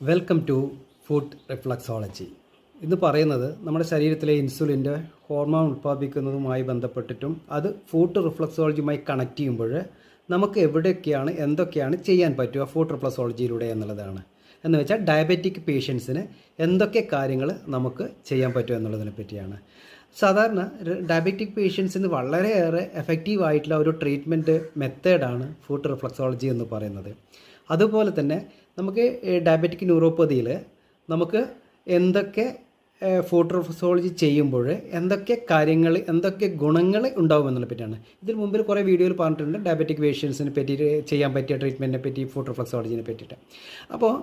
Welcome to food reflexology ഇന്ന് പറയുന്നത് നമ്മുടെ ശരീരത്തിലെ ഇൻസുലിന്റെ ഹോർമോൺ ഉൽപ്പാദിപ്പിക്കുന്നതുമായി ബന്ധപ്പെട്ടിട്ടും അത് ഫുഡ് റിഫ്ലക്സോളജിയുമായി കണക്ട് ചെയ്യുമ്പോൾ നമുക്ക് എവിടെയൊക്കെയാണ് എന്തൊക്കെയാണ് ചെയ്യാൻ പറ്റുക ഫുഡ് റിഫ്ലക്സോളജിയിലൂടെ എന്നുള്ളതാണ്. എന്ന് വെച്ചാൽ ഡയബറ്റിക് പേഷ്യൻസിന് എന്തൊക്കെ കാര്യങ്ങൾ നമുക്ക് ചെയ്യാൻ പറ്റും എന്നുള്ളതിനെ പറ്റിയാണ്. സാധാരണ ഡയബറ്റിക് പേഷ്യൻസിന് വളരെയേറെ എഫക്റ്റീവ് ആയിട്ടുള്ള ഒരു ട്രീറ്റ്മെന്റ് മെത്തേഡാണ് ഫുഡ് റിഫ്ലക്സോളജി എന്ന് പറയുന്നത്. അതുപോലെ തന്നെ നമുക്ക് ഡയബറ്റിക് ന്യൂറോപ്പതിയിൽ നമുക്ക് എന്തൊക്കെ ഫുഡ് റിഫ്ലക്സോളജി ചെയ്യുമ്പോൾ എന്തൊക്കെ കാര്യങ്ങൾ എന്തൊക്കെ ഗുണങ്ങൾ ഉണ്ടാകുമെന്നുള്ള പറ്റിയാണ്. ഇതിന് മുമ്പിൽ കുറേ വീഡിയോയിൽ പറഞ്ഞിട്ടുണ്ട് ഡയബറ്റിക് പേഷ്യൻസിനെ പറ്റി ചെയ്യാൻ പറ്റിയ ട്രീറ്റ്മെന്റിനെ പറ്റി ഫുഡ് റിഫ്ലക്സോളജിനെ പറ്റിയിട്ട്. അപ്പോൾ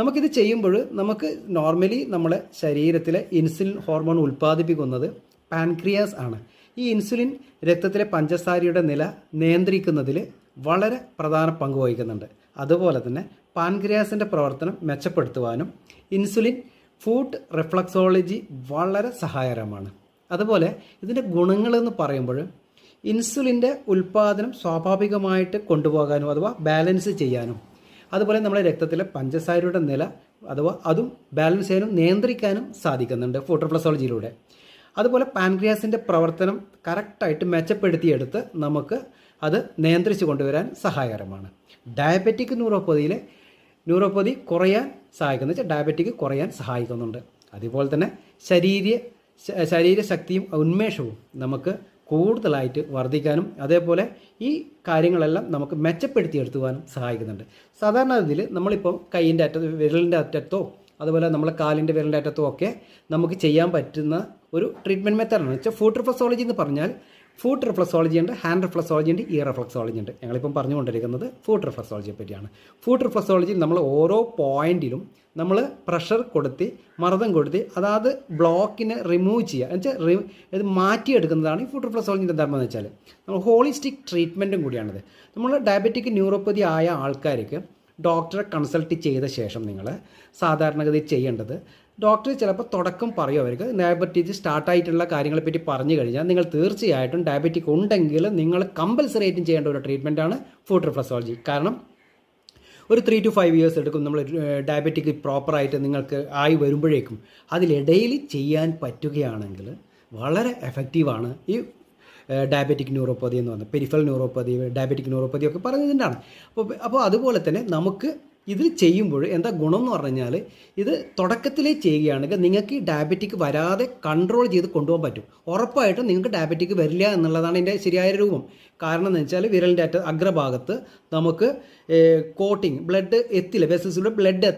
നമുക്കിത് ചെയ്യുമ്പോൾ നമുക്ക് നോർമലി നമ്മളെ ശരീരത്തിലെ ഇൻസുലിൻ ഹോർമോൺ ഉൽപ്പാദിപ്പിക്കുന്നത് പാൻക്രിയാസ് ആണ്. ഈ ഇൻസുലിൻ രക്തത്തിലെ പഞ്ചസാരയുടെ നില നിയന്ത്രിക്കുന്നതിൽ വളരെ പ്രധാന പങ്ക് വഹിക്കുന്നുണ്ട്. അതുപോലെ തന്നെ പാൻക്രിയാസിന്റെ പ്രവർത്തനം മെച്ചപ്പെടുത്തുവാനും ഇൻസുലിൻ ഫുഡ് റിഫ്ലക്സോളജി വളരെ സഹായകരമാണ്. അതുപോലെ ഇതിന്റെ ഗുണങ്ങളെന്ന് പറയുമ്പോൾ ഇൻസുലിന്റെ ഉൽപ്പാദനം സ്വാഭാവികമായിട്ട് കൊണ്ടുപോകാനും അഥവാ ബാലൻസ് ചെയ്യാനും അതുപോലെ നമ്മുടെ രക്തത്തിലെ പഞ്ചസാരയുടെ നില അഥവാ അതും ബാലൻസ് ചെയ്യാനും നിയന്ത്രിക്കാനും സാധിക്കുന്നുണ്ട് ഫുഡ് റിഫ്ലക്സോളജിയിലൂടെ. അതുപോലെ പാൻക്രിയാസിന്റെ പ്രവർത്തനം കറക്റ്റായിട്ട് മെച്ചപ്പെടുത്തിയെടുത്ത് നമുക്ക് അത് നിയന്ത്രിച്ചു കൊണ്ടുവരാൻ സഹായകരമാണ്. ഡയബറ്റിക് ന്യൂറോപ്പതിയിലെ ന്യൂറോപ്പതി കുറയാൻ സഹായിക്കുന്നു. വെച്ചാൽ ഡയബറ്റിക് കുറയാൻ സഹായിക്കുന്നുണ്ട്. അതുപോലെ തന്നെ ശരീര ശരീരശക്തിയും ഉന്മേഷവും നമുക്ക് കൂടുതലായിട്ട് വർദ്ധിക്കാനും അതേപോലെ ഈ കാര്യങ്ങളെല്ലാം നമുക്ക് മെച്ചപ്പെടുത്തിയെടുത്തുവാനും സഹായിക്കുന്നുണ്ട്. സാധാരണ ഇതിൽ നമ്മളിപ്പം കൈയിന്റെ അറ്റത്ത് വിരലിന്റെ അറ്റത്തോ അതുപോലെ നമ്മളെ കാലിന്റെ വിരലിന്റെ അറ്റത്തും ഒക്കെ നമുക്ക് ചെയ്യാൻ പറ്റുന്ന ഒരു ട്രീറ്റ്മെന്റ് മെത്തേഡാണ് വെച്ചാൽ ഫുഡ് റിഫ്ലക്സോളജി എന്ന് പറഞ്ഞാൽ ഫുഡ് റിഫ്ലക്സോളജി ഉണ്ട് ഹാൻഡ് റിഫ്ലക്സോളജി ഉണ്ട് ഇയർ റിഫ്ലക്സോളജി ഉണ്ട്. ഞങ്ങളിപ്പം പറഞ്ഞുകൊണ്ടിരിക്കുന്നത് ഫുഡ് റിഫ്ലക്സോളജിയെ പറ്റിയാണ്. ഫുഡ് റിഫ്ലക്സോളജിയിൽ നമ്മൾ ഓരോ പോയിന്റിലും നമ്മൾ പ്രഷർ കൊടുത്തി മർദ്ദം കൊടുത്തി അതായത് ബ്ലോക്കിനെ റിമൂവ് ചെയ്യുക. എന്നുവെച്ചാൽ റി ഇത് മാറ്റിയെടുക്കുന്നതാണ് ഈ ഫുഡ് റിഫ്ലക്സോളജിന്റെ ധർമ്മം എന്ന് വെച്ചാൽ നമ്മൾ ഹോളിസ്റ്റിക് ട്രീറ്റ്മെന്റും കൂടിയാണിത്. നമ്മൾ ഡയബറ്റിക് ന്യൂറോപ്പതി ആയ ആൾക്കാർക്ക് ഡോക്ടറെ കൺസൾട്ട് ചെയ്ത ശേഷം നിങ്ങൾ സാധാരണഗതി ചെയ്യേണ്ടത് ഡോക്ടർ ചിലപ്പോൾ തുടക്കം പറയും അവർക്ക് ഡയബറ്റീസ് സ്റ്റാർട്ടായിട്ടുള്ള കാര്യങ്ങളെപ്പറ്റി പറഞ്ഞു കഴിഞ്ഞാൽ നിങ്ങൾ തീർച്ചയായിട്ടും ഡയബറ്റിക് ഉണ്ടെങ്കിൽ നിങ്ങൾ കമ്പൽസറി ആയിട്ടും ചെയ്യേണ്ട ഒരു ട്രീറ്റ്മെന്റാണ് ഫുഡ് റിഫ്ലക്സോളജി കാരണം ഒരു ത്രീ ടു ഫൈവ് ഇയേഴ്സ് എടുക്കും നമ്മൾ ഡയബറ്റിക് പ്രോപ്പറായിട്ട് നിങ്ങൾക്ക് ആയി വരുമ്പോഴേക്കും അതിലിടയിൽ ചെയ്യാൻ പറ്റുകയാണെങ്കിൽ വളരെ എഫക്റ്റീവാണ് ഈ ഡയബറ്റിക് ന്യൂറോപ്പതി എന്ന് പറഞ്ഞത് പെരിഫൽ ന്യൂറോപ്പതി ഡയബറ്റിക് ന്യൂറോപ്പതി ഒക്കെ പറഞ്ഞതിന്റെയാണ്. അപ്പോൾ അപ്പോൾ അതുപോലെ തന്നെ നമുക്ക് ഇത് ചെയ്യുമ്പോൾ എന്താ ഗുണം എന്ന് പറഞ്ഞാൽ ഇത് തുടക്കത്തിലേ ചെയ്യുകയാണെങ്കിൽ നിങ്ങൾക്ക് ഡയബറ്റിക് വരാതെ കൺട്രോൾ ചെയ്ത് കൊണ്ടുപോകാൻ പറ്റും. ഉറപ്പായിട്ടും നിങ്ങൾക്ക് ഡയബറ്റിക് വരില്ല എന്നുള്ളതാണ് ഇതിന്റെ ശരിയായ രൂപം. കാരണം എന്ന് വെച്ചാൽ വിരലിന്റെ അറ്റ അഗ്രഭാഗത്ത് നമുക്ക് കോട്ടിങ് ബ്ലഡ് എത്തില്ല വെസസിലൂടെ ബ്ലഡ്